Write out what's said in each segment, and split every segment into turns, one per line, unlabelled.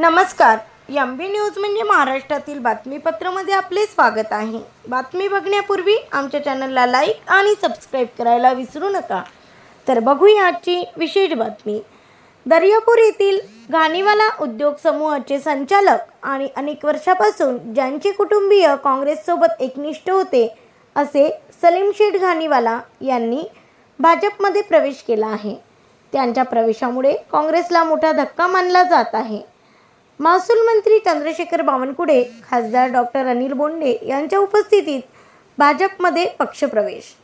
नमस्कार. M B news म्हणजे महाराष्ट्रातील बातमीपत्रामध्ये आपले स्वागत आहे. बातमी बघण्यापूर्वी आमच्या चॅनलला लाईक आणि सबस्क्राईब करायला विसरू नका. तर बघूया आजची विशेष बातमी. दर्यापूर येथील घाणीवाला उद्योग समूहाचे संचालक आणि अनेक वर्षापासून ज्यांचे कुटुंबीय काँग्रेससोबत एकनिष्ठ होते असे सलीम शेठ घाणीवाला यांनी भाजपमध्ये प्रवेश केला आहे. त्यांच्या प्रवेशामुळे काँग्रेसला मोठा धक्का मानला जात आहे. महसूल मंत्री चंद्रशेखर बावनकुळे खासदार डॉक्टर अनिल बोंडे यांच्या उपस्थितीत भाजपमध्ये पक्षप्रवेश.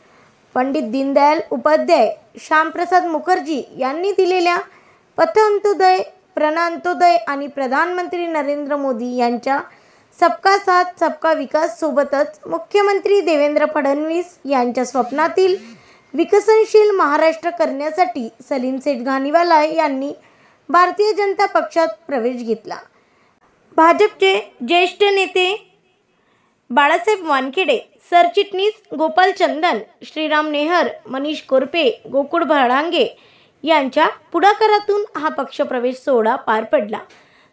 पंडित दीनदयाल उपाध्याय श्यामप्रसाद मुखर्जी यांनी दिलेल्या पथअंत्योदय प्रणांतोदय आणि प्रधानमंत्री नरेंद्र मोदी यांच्या सबका साथ सबका विकास सोबतच मुख्यमंत्री देवेंद्र फडणवीस यांच्या स्वप्नातील विकसनशील महाराष्ट्र करण्यासाठी सलीम सेठ घाणीवाला यांनी भारतीय जनता पक्षात प्रवेश घेतला. भाजपचे ज्येष्ठ नेते बाळासाहेब वानखेडे सरचिटणीस गोपाल चंदन श्रीराम नेहर मनीष कोरपे गोकुळ भाडांगे यांच्या पुढाकारातून हा पक्षप्रवेश सोहळा पार पडला.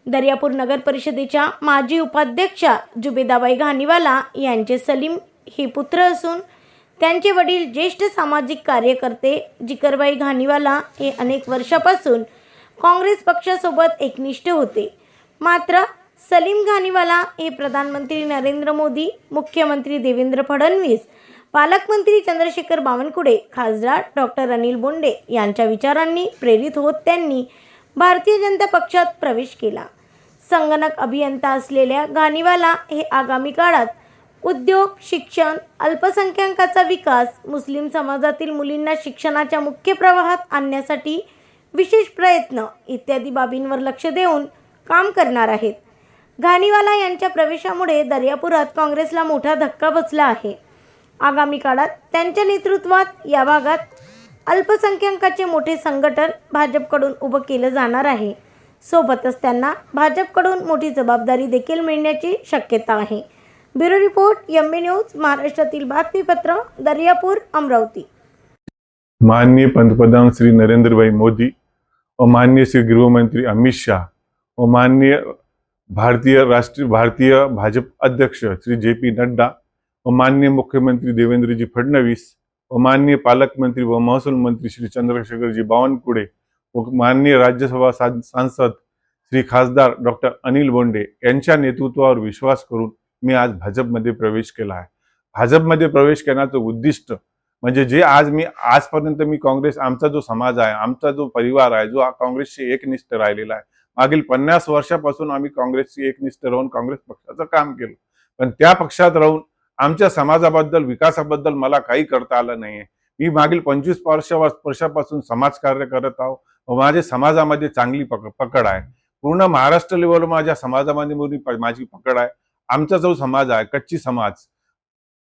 दर्यापूर नगर परिषदेच्या माजी उपाध्यक्षा जुबेदाबाई घाणीवाला यांचे सलीम हे पुत्र असून त्यांचे वडील ज्येष्ठ सामाजिक कार्यकर्ते जिकरबाई घाणीवाला हे अनेक वर्षापासून काँग्रेस पक्षासोबत एकनिष्ठ होते. मात्र सलीम घाणीवाला हे प्रधानमंत्री नरेंद्र मोदी मुख्यमंत्री देवेंद्र फडणवीस पालकमंत्री चंद्रशेखर बावनकुळे खासदार डॉक्टर अनिल बोंडे यांच्या विचारांनी प्रेरित होत त्यांनी भारतीय जनता पक्षात प्रवेश केला. संगणक अभियंता असलेल्या घाणीवाला हे आगामी काळात उद्योग शिक्षण अल्पसंख्याकाचा विकास मुस्लिम समाजातील मुलींना शिक्षणाच्या मुख्य प्रवाहात आणण्यासाठी विशेष प्रयत्न इत्यादी बाबींवर लक्ष देऊन काम करणार आहेत. घाणीवाला यांच्या प्रवेशामुळे दर्यापुरात काँग्रेसला मोठा धक्का बसला आहे. आगामी काळात त्यांच्या नेतृत्वात या भागात अल्पसंख्याकाचे मोठे संघटन भाजपकडून उभं केलं जाणार आहे. सोबतच त्यांना भाजपकडून मोठी जबाबदारी देखील मिळण्याची शक्यता आहे. Bureau report M B news महाराष्ट्रातील बातमीपत्र दर्यापूर अमरावती.
माननीय पंतप्रधान श्री नरेंद्रभाई मोदी और माननीय श्री गृहमंत्री अमित शाह और माननीय भारतीय राष्ट्रीय भारतीय भाजप अध्यक्ष श्री जे पी नड्डा व माननीय मुख्यमंत्री देवेंद्रजी फडणवीस व माननीय पालकमंत्री व महसूल मंत्री श्री चंद्रशेखरजी बावनकुळे व माननीय राज्यसभा सा- सांसद श्री खासदार डॉक्टर अनिल बोंडे यांच्या नेतृत्वावर विश्वास करून मी आज भाजपमध्ये प्रवेश केला आहे. भाजपमध्ये प्रवेश करण्याचं उद्दिष्ट म्हणजे जे आज मी आजपर्यंत मी काँग्रेस आमचा जो समाज आहे आमचा जो परिवार आहे जो काँग्रेसशी एकनिष्ठ राहिलेला आहे. मागील पन्नास वर्षापासून आम्ही काँग्रेसशी एकनिष्ठ राहून काँग्रेस पक्षाचं काम केलं. पण त्या पक्षात राहून आमच्या समाजाबद्दल विकासाबद्दल मला काही करता आलं नाहीये. मी मागील पंचवीस वर्ष वर्षापासून समाजकार्य करत आहो. व माझ्या समाजामध्ये चांगली पक पकड आहे. पूर्ण महाराष्ट्र लेवलवर माझ्या समाजामध्ये माझी पकड आहे. आमचा जो समाज आहे कच्ची समाज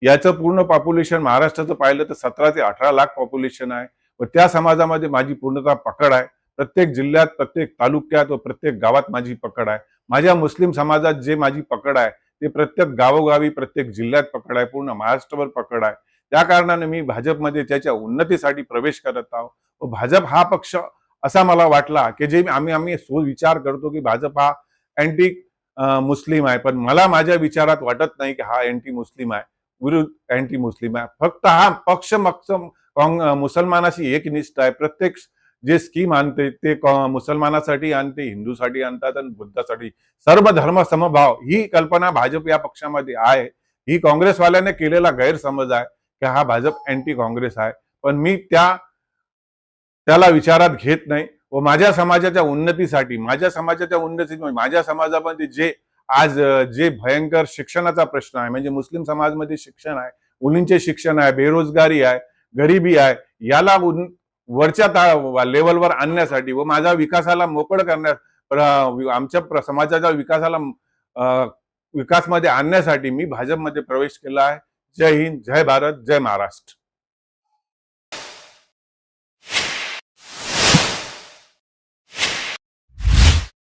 याचं पूर्ण पॉप्युलेशन महाराष्ट्राचं पाहिलं तर सतरा ते अठरा लाख पॉप्युलेशन आहे. व त्या समाजामध्ये माझी पूर्णतः पकड आहे. प्रत्येक जिल्ह्यात प्रत्येक तालुक्यात व प्रत्येक गावात माझी पकड आहे. माझ्या मुस्लिम समाजात जे माझी पकड आहे ते प्रत्येक गावोगावी प्रत्येक जिल्ह्यात पकड आहे. पूर्ण महाराष्ट्रभर पकड आहे. त्या कारणाने मी भाजपमध्ये त्याच्या उन्नतीसाठी प्रवेश करत आहो. व भाजप हा पक्ष असा मला वाटला की जे आम्ही आम्ही सो विचार करतो की भाजप हा अँटी मुस्लिम आहे. पण मला माझ्या विचारात वाटत नाही की हा अँटी मुस्लिम आहे. विरुद्ध अँटी मुस्लिम आहे. फक्त हा पक्ष मक्ष मुसलमानाशी एकनिष्ठ आहे. प्रत्येक जे स्कीम आणते ते मुसलमानासाठी आणते हिंदूसाठी आणतात आणि बुद्धासाठी. सर्व धर्म समभाव ही कल्पना भाजप या पक्षामध्ये आहे. ही काँग्रेसवाल्याने केलेला गैरसमज आहे की हा भाजप अँटी काँग्रेस आहे. पण मी त्या त्याला विचारात घेत नाही. व माझ्या समाजाच्या उन्नतीसाठी माझ्या समाजाच्या उन्नतीसाठी माझ्या समाजामध्ये जे आज जे भयंकर शिक्षणाचा प्रश्न आहे म्हणजे मुस्लिम समाजमध्ये शिक्षण आहे मुलींचे शिक्षण आहे बेरोजगारी आहे गरिबी आहे याला वरच्या ता लेवलवर आणण्यासाठी व माझ्या विकासाला मोकळ करण्यास आमच्या प्र- समाजाच्या विकासाला विकासमध्ये आणण्यासाठी मी भाजपमध्ये प्रवेश केला आहे. जय हिंद जय भारत जय महाराष्ट्र.